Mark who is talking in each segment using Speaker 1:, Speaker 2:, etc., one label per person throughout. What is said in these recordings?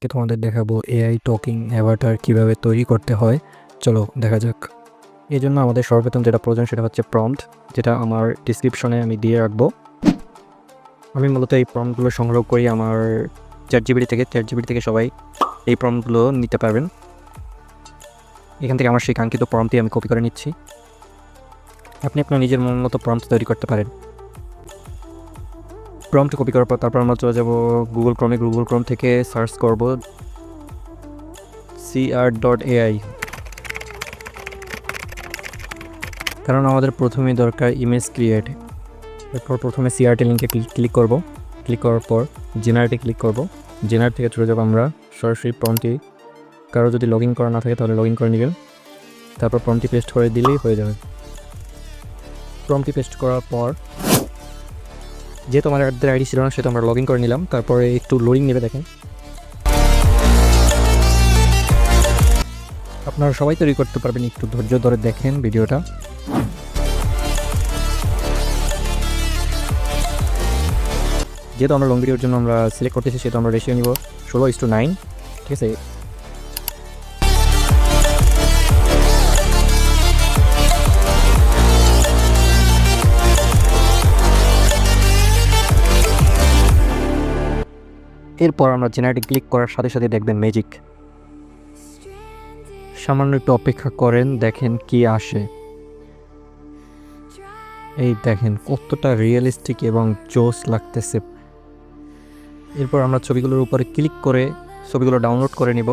Speaker 1: আজকে তোমাদের দেখাবো এআই টকিং অ্যাভাটার কীভাবে তৈরি করতে হয়। চলো দেখা যাক। এই জন্য আমাদের সর্বপ্রথম যেটা প্রয়োজন সেটা হচ্ছে প্রম্পট যেটা আমার ডিসক্রিপশনে আমি দিয়ে রাখব। আমি মূলত এই প্রম্পটগুলো সংগ্রহ করি আমার চার জিবিডি থেকে। চার জিবিডি থেকে সবাই এই প্রম্পটগুলো নিতে পারবেন। এখান থেকে আমার সেই কাঙ্ক্ষিত প্রম্পটি আমি কপি করে নিচ্ছি। আপনি আপনার নিজের মন মতো প্রম্পট তৈরি করতে পারেন। প্রম্পট কপি করার পর তারপর আমরা চলে যাব গুগল ক্রমে গুগল ক্রম থেকে সার্চ করব সিআর ডট এআই কারণ আমাদের প্রথমেই দরকার ইমেজ ক্রিয়েট এরপর প্রথমে সিআরটি লিঙ্কে ক্লিক করব। ক্লিক করার পর জেনারেটে ক্লিক করব। জেনারেট থেকে চলে যাব আমরা সরাসরি প্রমটি কারও যদি লগ ইন করা না থাকে তাহলে লগ ইন করে নেবেন। তারপর প্রমটি পেস্ট করে দিলেই হয়ে যাবে। প্রমটি পেস্ট করার পর যেহেতু আমার অ্যাডদের আইডি ছিল না, সেটা আমরা লগ ইন করে নিলাম। তারপরে একটু লোডিং নেবে দেখেন। আপনারা সবাই তৈরি করতে পারবেন, একটু ধৈর্য ধরে দেখেন ভিডিওটা। যেহেতু আমরা লং ভিডিওর জন্য আমরা সিলেক্ট করতেছি, সেহেতু আমরা রেশিও নিব ষোলো ইস টু নাইন ঠিক আছে? এরপর আমরা জেনারেটে ক্লিক করার সাথে সাথে দেখবেন ম্যাজিক সামান্য একটু অপেক্ষা করেন দেখেন কি আসে। এই দেখেন কতটা রিয়েলিস্টিক এবং জোস লাগতেছে। এরপর আমরা ছবিগুলোর উপরে ক্লিক করে ছবিগুলো ডাউনলোড করে নিব.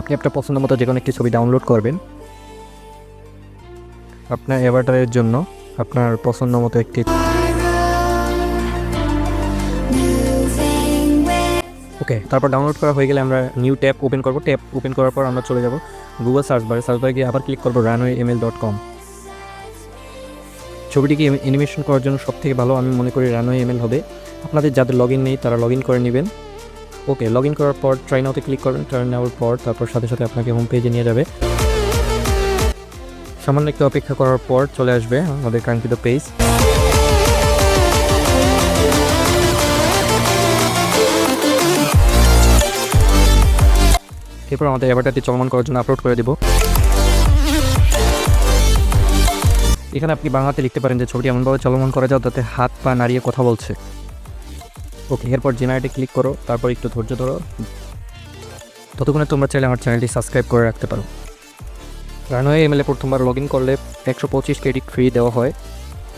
Speaker 1: আপনি আপনার পছন্দ মতো যে কোনো একটি ছবি ডাউনলোড করবেন। আপনার অ্যাভাটারের জন্য আপনার পছন্দ মতো একটি ওকে তারপর ডাউনলোড করা হয়ে গেলে আমরা নিউ ট্যাব ওপেন করব। ট্যাব ওপেন করার পর আমরা চলে যাব গুগল সার্চ বারে সার্চ বারে গিয়ে আবার ক্লিক করব রানওয়ে এমএল ডট কম ছবিটিকে অ্যানিমেশন করার জন্য সব থেকে ভালো আমি মনে করি রানওয়ে এমএল হবে। আপনাদের যাদের লগ ইন নেই, তারা লগ ইন করে নেবেন। ওকে লগ ইন করার পর ট্রাই নাওতে ক্লিক করবেন। ট্রাই নেওয়ার পর তারপর সাথে সাথে আপনাকে হোম পেজে নিয়ে যাবে। সামান্য একটু অপেক্ষা করার পর চলে আসবে আমাদের কাঙ্ক্ষিত পেজ এরপর আমাদের অ্যাভাটারটি চলমান করার জন্য আপলোড করে দেব। এখানে আপনি বাংলাতে লিখতে পারেন যে ছবিটি এমনভাবে চলমান করা যাও যাতে হাত পা নাড়িয়ে কথা বলছে। ওকে, এরপর জেনারেটে ক্লিক করো, তারপর একটু ধৈর্য ধরো। ততক্ষণে তোমরা চাইলে আমার চ্যানেলটি সাবস্ক্রাইব করে রাখতে পারো। রানওয়ে এমএলএ প্রথমবার লগ ইন করলে একশো পঁচিশ ক্রেডিট ফ্রি দেওয়া হয়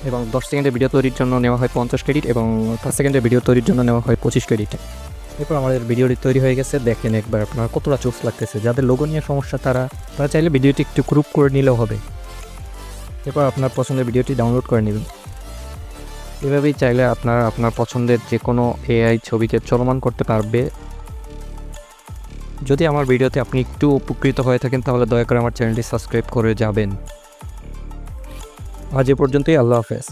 Speaker 1: এবং দশ সেকেন্ডের ভিডিও তৈরির জন্য নেওয়া হয় পঞ্চাশ ক্রেডিট এবং পাঁচ সেকেন্ডের ভিডিও তৈরির জন্য নেওয়া হয় পঁচিশ ক্রেডিট এরপর আমাদের ভিডিওটি তৈরি হয়ে গেছে। দেখেন একবার আপনার কতটা চোখ লাগতেছে। যাদের লোগো নিয়ে সমস্যা তারা তারা চাইলে ভিডিওটি একটু গ্রুপ করে নিলেও হবে। এরপর আপনার পছন্দের ভিডিওটি ডাউনলোড করে নেবেন। এভাবেই চাইলে আপনার আপনার পছন্দের যে কোনো এআই ছবিকে চলমান করতে পারবে। যদি আমার ভিডিওতে আপনি একটু উপকৃত হয়ে থাকেন, তাহলে দয়া করে আমার চ্যানেলটি সাবস্ক্রাইব করে যাবেন। আজ এ পর্যন্তই, আল্লাহ হাফেজ।